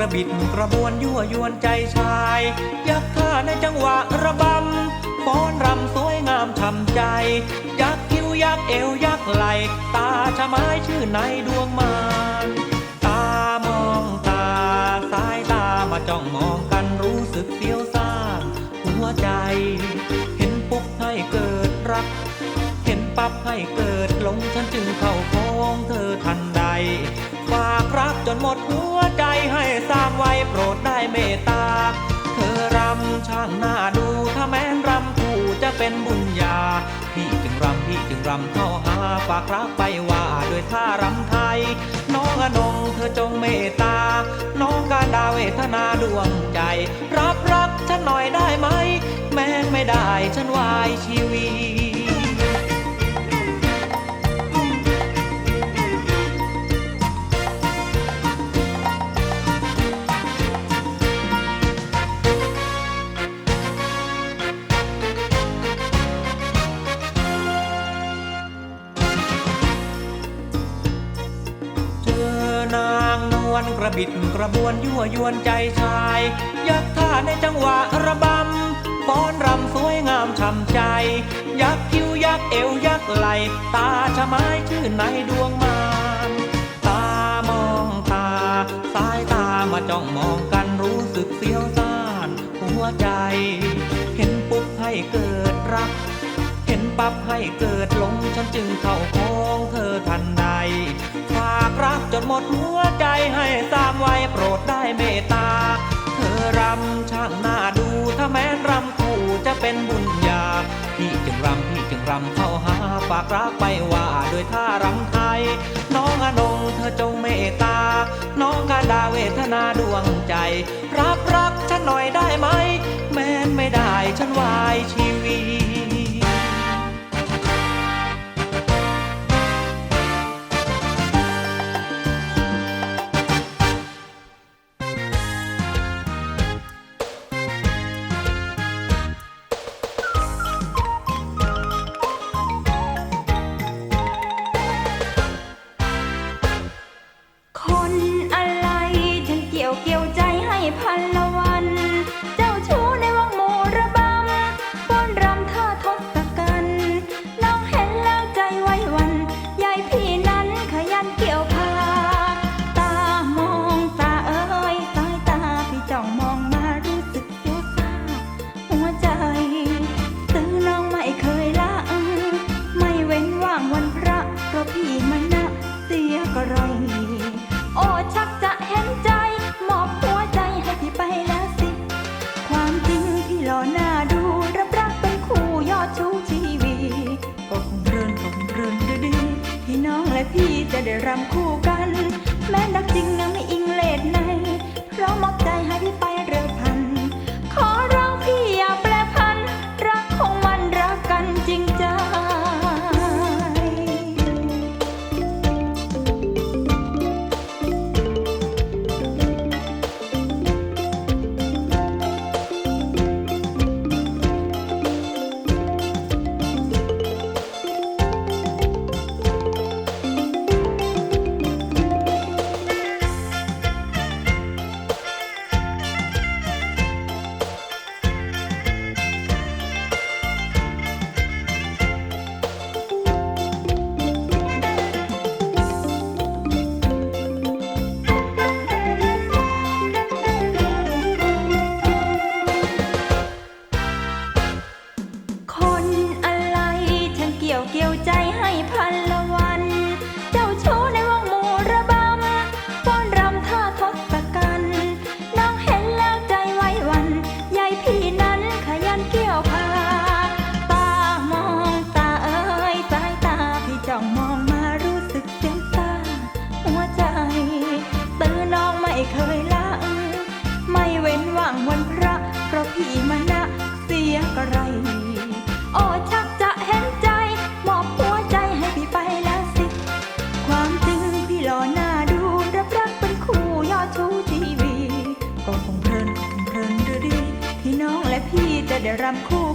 ระบิดกระบวนยั่วยวนใจชาย ยักษ์ท่าในจังหวะระบำฟ้อนรำสวยงามช่ำใจ ยักษ์คิ้วยักษ์เอวยักษ์ไหล ตาชะไม้ชื่อในดวงมานตามองตาสายตามาจ้องมองกันรู้สึกเสียวซ่านหัวใจ เห็นปุ๊บให้เกิดรัก เห็นปั๊บให้เกิดหลงฉันจึงเข้าโคองเธอทันใดฝากรักจนหมดหัว สร้างไว้โปรดได้เมตตา เธอรำช่างหน้าดูถ้าแม้นรำคู่จะเป็นบุญญา พี่จึงรำพี่จึงรำเข้าหาฝากรักไปว่าด้วยท่ารำไทย น้องอนงเธอจงเมตตา น้องกาดาเวทนาดวงใจ รับรักฉันหน่อยได้ไหม แม้นไม่ได้ฉันวายชีวี นกระบิดกระบวนยั่วยวนใจชาย ยักท่าในจังหวะระบำฟ้อนรำสวยงามช่ำใจ ยักคิ้วยักเอวยักไหล ตาชะไม้ชื่นในดวงมานตามองตา สายตามาจ้องมองกันรู้สึกเสียวซ่านหัวใจ เห็นปุ๊บให้เกิดรัก เห็นปั๊บให้เกิดหลงฉันจึงเข้าคองเธอทันใดฝากรักจนหมดหัวใจ เป็นบุญญา พี่จึงรำพี่จึงรำเข้าหาฝากรักไปว่าด้วยท่ารำไทย น้องอนงเธอจงเมตตา น้องกาดาเวทนาดวงใจ รับรักฉันหน่อยได้ไหม แม้นไม่ได้ฉันวายชี ได้รำคู่กัน จะได้รำคู่